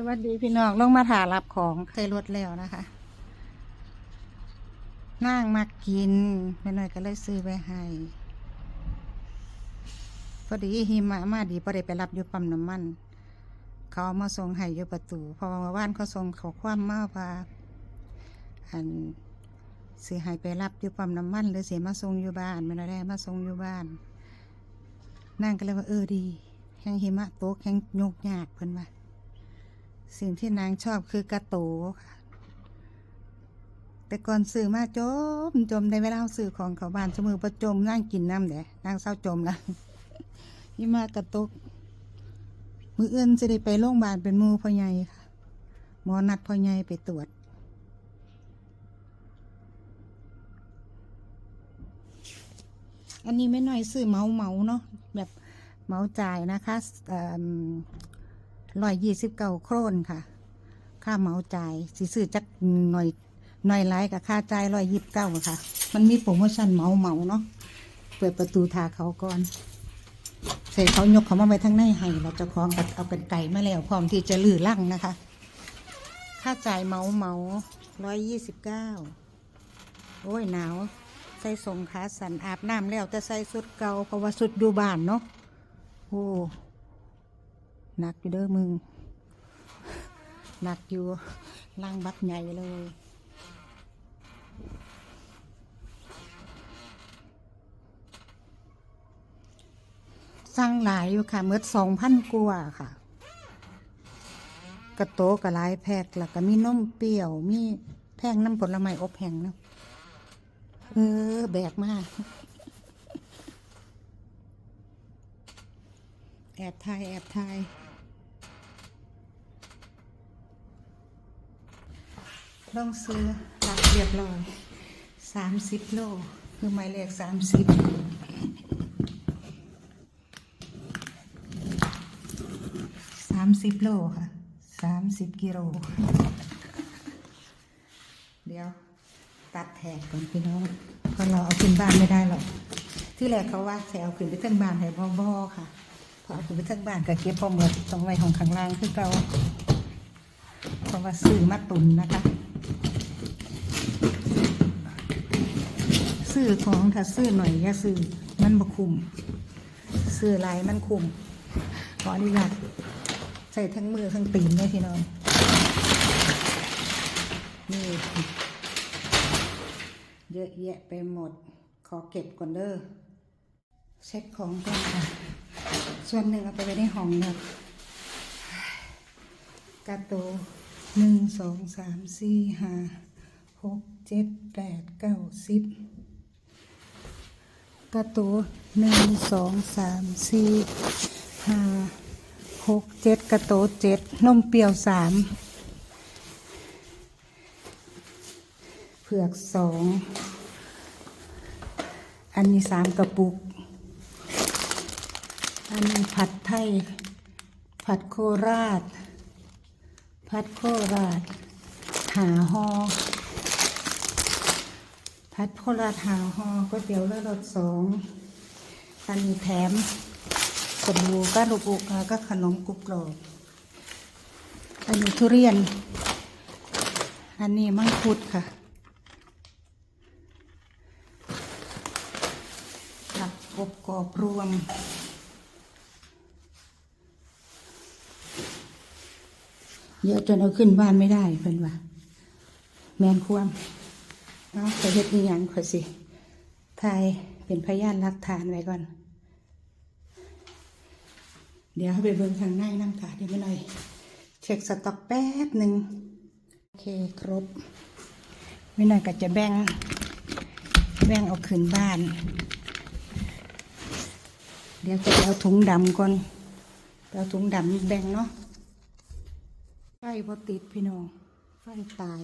สวัสดีพี่น้องลงมาถารับของเคยรถแล้วนะคะนั่งมากินแม่น้อยก็เลยซื้อไปให้พอดีหิมะมาดีพอได้ไปรับอยู่ปั๊มน้ำมัน เขามาส่งให้อยู่ประตูพอมาว่านเขาส่งเขาคว่ำมาว่าอันสิให้ไปรับอยู่ปั๊มน้ำมันหรือเสียมาส่งอยู่บ้านไม่ได้มาส่งอยู่บ้าน นั่งก็เลยว่าเออดีแห้งหิมะตกแห้งยกยากเพิ่นว่า สิ่งที่นางชอบคือกระโตค่ะแต่ก่อนซื้อมาจมจมในเวลาซื้อของเขาบ้านสมือประจมนั่งกินน้ำเดี๋ยนางเศร้าจมล้วนี่มากระตุก มือเอื่นจะได้ไปโรงพยาบาลเป็นมูพ่อใหญ่ค่ะหมอนัดพ่อใหญ่ไปตรวจ อันนี้ไม่น้อยซื้อเมาเมาเนาะแบบเมาจ่ายนะคะ ร้อยยี่สิบเก้าโครนค่ะ ค่าเมาจ่ายสิซื้อจักหน่อยหน่อยไรกับค่าจ่ายร้อยยี่สิบเก้าค่ะ มันมีโปรโมชั่นเมาเมาเนาะเปิดประตูทาเขาก่อนใส่เขายกเขามาไว้ทั้งในให้เราจะคล้องกับเอาเป็นไก่มาแล้วพร้อมที่จะลือลั่งนะคะ ค่าจ่ายเมาเมาร้อยยี่สิบเก้าโอ้ยหนาวใส่สงขาสันอาบน้ำแล้วแต่ใส่สุดเก่าเพราะว่าสุดอยู่บ้านเนาะโอ้ หนักอยู่เด้อมึง หนักอยู่ล่างบักใหญ่เลยสั่งหลายอยู่ค่ะเมื่อสองพันกว่าค่ะ กระโตกระลายแพกแล้วก็มีนมเปรี้ยว มีแพงน้ำผลไม้อบแห้งเนาะเออ แบกมาก แอบถ่าย แอบถ่าย ลองซื้อรักเรียบร้อยสามสิบโล คือหมายเลขสามสิบสามสิบโลค่ะสามสิบกิโล เดี๋ยวตัดแถกก่อนพี่น้องเพราะเราเอาขึ้นบ้านไม่ได้หรอก ที่แรกเขาว่าแซวขึ้นไปทั้งบ้านให้บ่บ่ค่ะพอเอาขึ้นไปทั้งบ้านก็เก็บพอหมดตรงไว้ของข้างล่างคือเราเพราะว่าซื้อมาตุนนะคะ ซื้อของถ้าซื้อหน่อยอย่าซื้อมันบ่คุ้มซื้อหลายมันคุ้มขออนุญาตใส่ทั้งมือทั้งตีนเลยพี่น้องนี่เยอะแยะไปหมด ขอเก็บก่อนเด้อเช็คของก่อนค่ะ ส่วนหนึ่งเอาไปไว้ในห้องนะกาโตหนึ่งสองสามสี่ห้าหกเจ็ดแปดเก้าสิบ กาโตหนึ่งสองสามสี่ห้าหกเจ็ดกาโตเจ็ดนมเปรี้ยวสามเผือกสองอันนี้สามกระปุก อันนี้ผัดไทย ผัดโคราช ผัดโคราชหาหอ ผัดโคราชหาหอก๋วยเตี๋ยวเลือดรสสองอันนี้แถมสบู่ก็ลูกอุกก็ขนมกรุบกรอบอันนี้ทุเรียน อันนี้มังคุดค่ะผักอบกรอบรวมเยอะจนเอาขึ้นบ้านไม่ได้เพิ่นว่า แมนควม เอาไปเฮ็ดอีหยังขอสิทายเป็นพยานหลักฐานไว้ก่อน เดี๋ยวไปเบิ่งทางในน้ำค่ะเดี๋ยวไม่หน่อย เช็คสต็อกแป๊บหนึ่งโอเคครบไม่หน่อยก็จะแบ่ง แบ่งเอาขึ้นบ้าน เดี๋ยวจะเอาถุงดำก่อนเอาถุงดำแบ่งเนาะไฟพอติดพี่น้องไฟตาย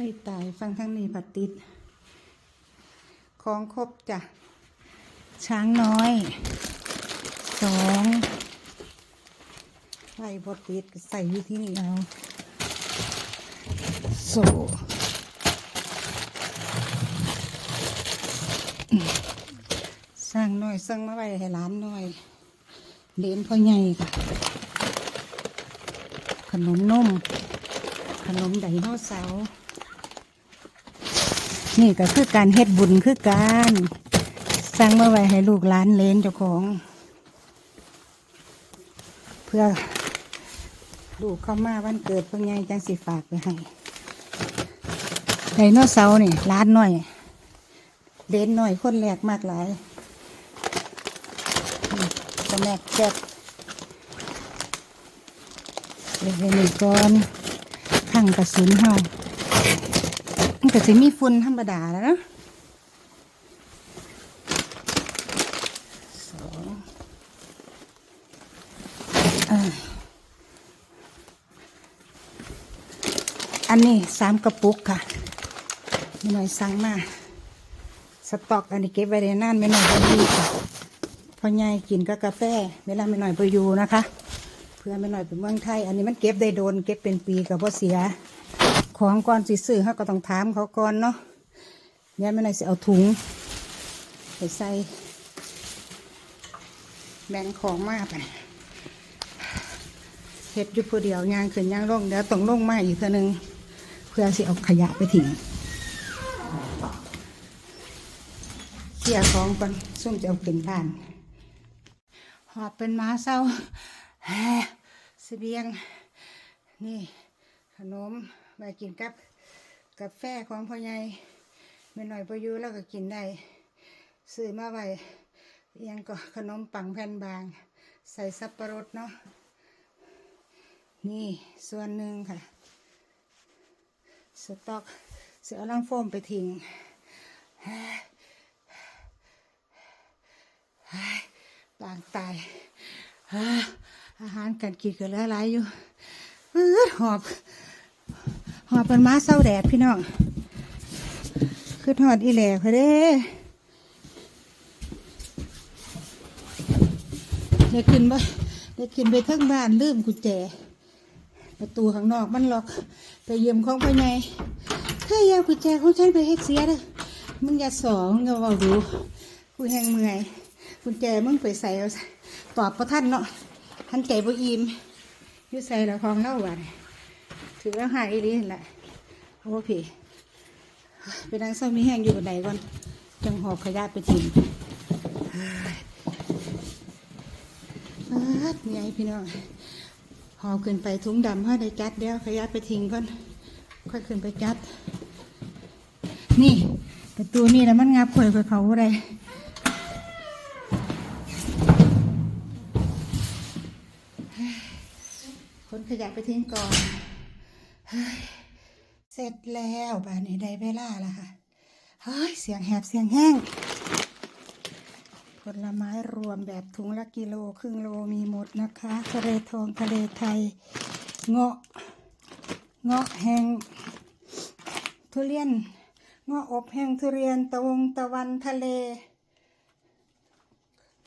ไฟตายฟังทั้งนี้ผัดติด ของครบจ้ะ ช้างน้อย สองไฟพอติดใส่อยู่ที่นี่เอาโซสร้างน่อยสร้างมาไว้ให้หลานน่อยเลี้ยนพ่อใหญ่ค่ะ ขนมนมขนมไดโนเสาร์ นี่ก็คือการเฮ็ดบุญคือการสร้างเมื่อไว้ให้ลูกหลานเลนเจ้าของ เพื่อลูกเข้ามาวันเกิดเพิ่งไงจังสิฝากไปให้ไดโนเสาร์นี่ร้านหน่อยเลนหน่อยคนแรกมากหลายนี่สแน็คแจ็คเล็กๆนี่ก่อนข้งกระสุนเฮา มันก็จะมีฝุ่นธรรมดาแล้วนะสองอันนี้สามกระปุกค่ะไม่หน่อยสั่งมาสต็อกอันนี้เก็บไว้ในนั่นไม่หน่อยพอดีค่ะพอใหญ่กินก็กาแฟเวลาไม่หน่อยไปอยู่นะคะ เพื่อไม่หน่อยเป็นเมืองไทย อันนี้มันเก็บได้โดน เก็บเป็นปีกับพ่อเสีย ของก่อนสิซื้อเขาก็ต้องถามเขาก่อนเนาะเนี่ยไม่หน่อยสิเอาถุงไปใส่แบ่งของมากไปเฮ็ดอยู่ผู้เดียวย่างขึ้นย่างลงเดี๋ยวต้องลงมาอีกเทีนึง เพื่อสิเอาขยะไปทิ้งเสียของก่อนซุ่มจะเอาขึ้นบ้าน หอบเป็นม้าเศร้าแฮ่เสบียง นี่ขนม ไว้กินกับกาแฟของพ่อใหญ่ไม่หน่อยพออยู่แล้วก็กินได้ซื้อมาไว้ยังก็ขนมปังแผ่นบาง ใส่สับปะรดเนาะนี่ส่วนหนึ่งค่ะ สต๊อกเสือลังโฟมไปทิ้งปางตายอาหารการกินก็เหลือหลายอยู่หอบ หอบเป็นม้าเศร้าแดดพี่น้องคือหอดอีแหล่พอเด้เด็กขึ้นไปเด็กขึ้นไปทั้งบ้านลืมกุญแจ ประตูข้างนอกมันล็อก ไปเยี่ยมของพ่อใหญ่เฮ้ยเอากุญแจของฉันไปเฮ็ดเสียเด้อมึงอย่าสองเงาเอาดูกูแหงเมื่อยกุญแจมึงไปใส่ตอบประท่านเนาะท่านใจบ่อิ่มยู่ใส่แล้วของเล่าวัน ถือว่าหายอีลีนแหละโอ้พี่ไปนั่งเศร้ามีแห้งอยู่บนไหนก่อนจังหอบขยะไปทิ้งเอิ้ดไงพี่น้องหอบขึ้นไปถุงดำให้ได้จัดเดี๋ยวขยะไปทิ้งก่อนค่อยขึ้นไปจัด นี่ประตูนี่แล้วมันงับข่อยข่อยเขาอะไรคนขยะไปทิ้งก่อน เสร็จแล้วบ้านนี้ได้เวลาแล้วค่ะ เฮ้ย เสียงแหบเสียงแห้ง ผลไม้รวมแบบถุงละกิโล ครึ่งโลมีหมดนะคะทะเลทองทะเลไทย เงาะ เงาะแห้งทุเรียน เงาะอบแห้งทุเรียนตะวงตะวันทะเล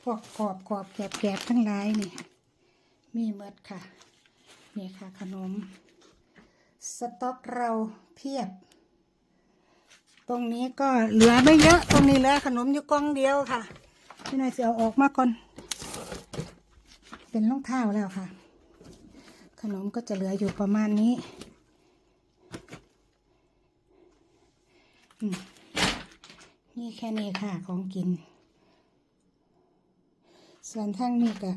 พวกกรอบกรอบแกบแกบทั้งหลายนี่ มีเมดค่ะ นี่ค่ะขนม สต็อกเราเพียบ ตรงนี้ก็เหลือไม่เยอะ ตรงนี้เหลือขนมอยู่กล่องเดียวค่ะพี่นายจะเอาออกมาก่อน เป็นรองเท้าแล้วค่ะ ขนมก็จะเหลืออยู่ประมาณนี้นี่แค่นี้ค่ะของกิน ส่วนทั้งนี้ก็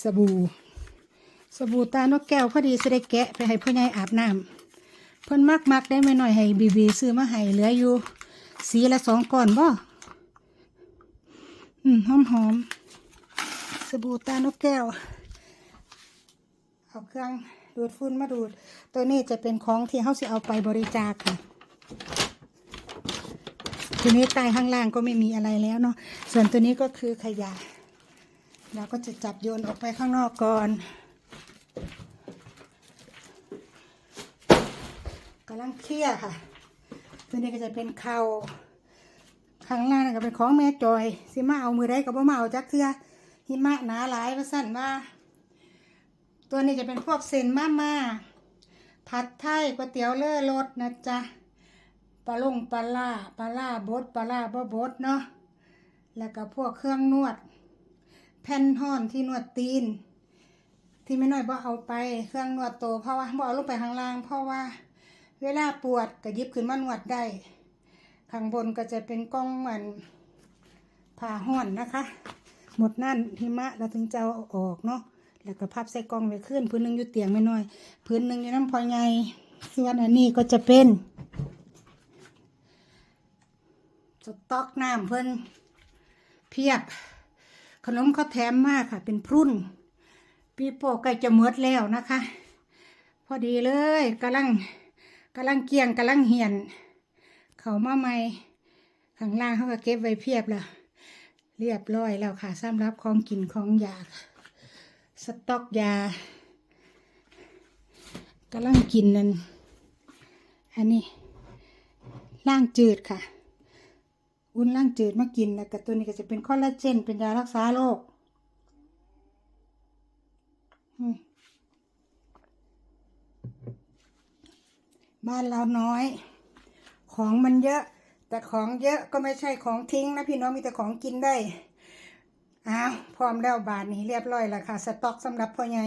สบู่ สบู่ตานกแก้วพอดีสิได้แกะไปให้พ่อใหญ่อาบน้ำเพิ่นมักมักได้ไม่หน่อยให้บีบีซื้อมาให้เหลืออยู่ สีละสองก้อนบ่อืมหอมหอมสบู่ตานกแก้วเอาเครื่องดูดฝุ่นมาดูด ตัวนี้จะเป็นของที่เขาสิเอาไปบริจาคค่ะ ทีนี้ใต้ข้างล่างก็ไม่มีอะไรแล้วเนาะส่วนตัวนี้ก็คือขยะเราก็จะจับโยนออกไปข้างนอกก่อนกำ ลังเคลี่ยร์ค่ะตัวนี้ก็จะเป็นเข่าข้างล่างนั่ก็เป็นของแม่จอยสิมาเอามือได้กับว่ามาเอาจักเทือหิมะหนาหลายว่าสั่นว่า ตัวนี้จะเป็นพวกเซนมาม่าผัดไทยก๋วยเตี๋ยวเลือรสนะจ๊ะปลาลงปลาล่าปลาล่าบดปลาล่าบ่บดเนาะแล้วก็พวกเครื่องนวด แผ่นห่อนที่นวดตีน ที่ไม่น้อยบ่เอาไปเครื่องนวดโตเพราะว่าบ่เอาลงไปข้างล่าง เพราะว่า เวลาปวดก็ยิบขึ้นมานวดได้ ข้างบนก็จะเป็นกล้องมือนผ่าห่อนนะคะ หมดนั่นหิมะเราถึงจะเอาออกเนาะแล้วก็พับใส่กล้องไว้ขึ้นพื้นหนึ่งอยู่เตียงไม่น้อย พื้นหนึ่งอยู่น้ำพอไงส่วนอันนี้ก็จะเป็นสต๊อกน้ำเพิ่นเพียบ ขนมเขาแถมมากค่ะ เป็นพรุ่น ปีโป้ใกล้จะหมดแล้วนะคะ พอดีเลยกำลัง กำลังเกียงกำลังเหียน เขามาใหม่ข้างล่างเขาก็เก็บไว้เพียบแล้วเรียบร้อยแล้วค่ะสำหรับของกินของยาสต๊อกยากำลังกินนั่นอันนี้ล่างจืดค่ะ อุ่นล่างจืดมากินแล้วก็ตัวนี้ก็จะเป็นคอลลาเจนเป็นยารักษาโรคอืม บ้านเราน้อย ของมันเยอะ แต่ของเยอะก็ไม่ใช่ของทิ้งนะพี่น้องมีแต่ของกินได้อ้าวพร้อมแล้วบาทนี้เรียบร้อยแล้วค่ะ สต็อกสำหรับพ่อใหญ่